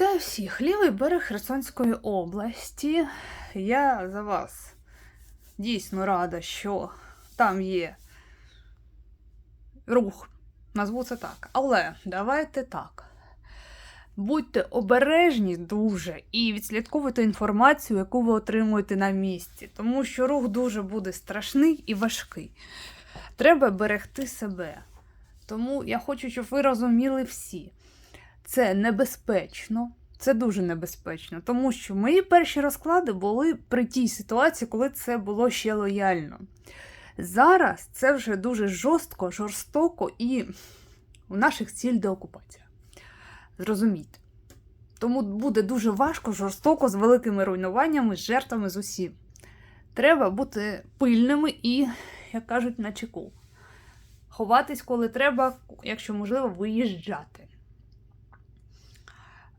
Вітаю всіх! Лівий берег Херсонської області. Я за вас дійсно рада, що там є рух. Назву це так. Але давайте так. Будьте обережні дуже і відслідковуйте інформацію, яку ви отримуєте на місці, тому що рух дуже буде страшний і важкий. Треба берегти себе. Тому я хочу, щоб ви розуміли всі. Це небезпечно, це дуже небезпечно, тому що мої перші розклади були при тій ситуації, коли це було ще лояльно. Зараз це вже дуже жорстко, жорстоко і у наших ціль деокупація. Зрозумійте. Тому буде дуже важко, жорстоко, з великими руйнуваннями, з жертвами з усім. Треба бути пильними і, як кажуть, на чеку. Ховатись, коли треба, якщо можливо, виїжджати.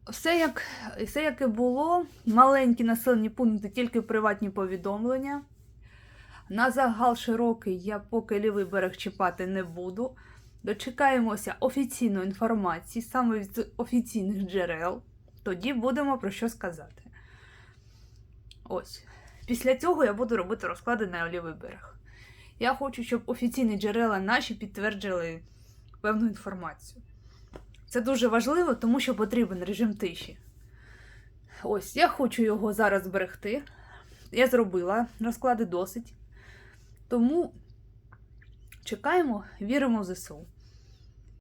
Все як, все як і було, маленькі населені пункти, тільки приватні повідомлення. На загал широкий я поки лівий берег чіпати не буду. Дочекаємося офіційної інформації, саме від офіційних джерел. Тоді будемо про що сказати. Ось. Після цього я буду робити розклади на лівий берег. Я хочу, щоб офіційні джерела наші підтверджили певну інформацію. Це дуже важливо, тому що потрібен режим тиші. Ось, я хочу його зараз зберегти. Я зробила розклади досить. Тому чекаємо, віримо в ЗСУ.